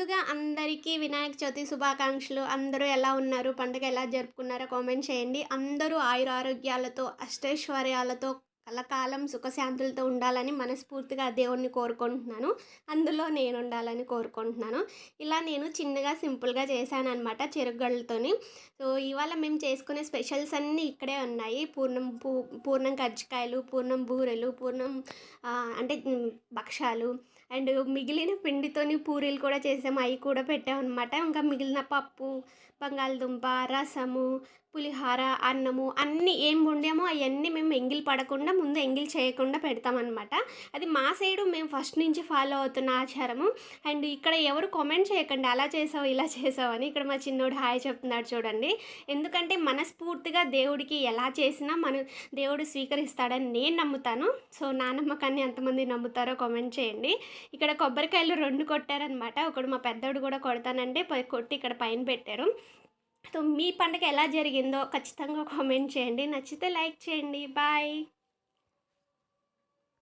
ముందుగా అందరికీ వినాయక చవితి శుభాకాంక్షలు. అందరూ ఎలా ఉన్నారు? పండుగ ఎలా జరుపుకున్నారో కామెంట్ చేయండి. అందరూ ఆయురారోగ్యాలతో అష్టైశ్వర్యాలతో కలకాలం సుఖశాంతులతో ఉండాలని మనస్ఫూర్తిగా ఆ దేవుణ్ణి కోరుకుంటున్నాను. అందులో నేను ఉండాలని కోరుకుంటున్నాను. ఇలా నేను చిన్నగా సింపుల్గా చేశాను చెరుగళ్ళతోని సో ఇవాళ మేము చేసుకునే స్పెషల్స్ అన్నీ ఇక్కడే ఉన్నాయి. పూర్ణం పూ పూర్ణం కజ్జికాయలు పూర్ణం బూరెలు పూర్ణం అంటే భక్షాలు అండ్ మిగిలిన పిండితోని పూరీలు కూడా చేసాము. అవి కూడా పెట్టామన్నమాట. ఇంకా మిగిలిన పప్పు బంగాళదుంప రసము పులిహార అన్నము అన్నీ ఏం వండామో అవన్నీ మేము ఎంగిల్ పడకుండా ముందు ఎంగిల్ చేయకుండా పెడతామన్నమాట. అది మా సైడు మేము ఫస్ట్ నుంచి ఫాలో అవుతున్న ఆచారము. అండ్ ఇక్కడ ఎవరు కామెంట్ చేయకండి అలా చేసావు ఇలా చేసావు అని ఇక్కడ మా చిన్నోడు హాయ్ చెప్తున్నాడు చూడండి. ఎందుకంటే మనస్ఫూర్తిగా దేవుడికి ఎలా చేసినా మన దేవుడు స్వీకరిస్తాడని నేను నమ్ముతాను. సో నా నమ్మకాన్ని ఎంతమంది నమ్ముతారో కామెంట్ చేయండి. ఇక్కడ కొబ్బరికాయలు రెండు కొట్టారనమాట ఒకడు మా పెద్దోడు కూడా కొడతానంటే పై- కొట్టి ఇక్కడ పైన పెట్టారు. సో మీ పండుగ ఎలా జరిగిందో ఖచ్చితంగా కామెంట్ చేయండి. నచ్చితే లైక్ చేయండి. బాయ్.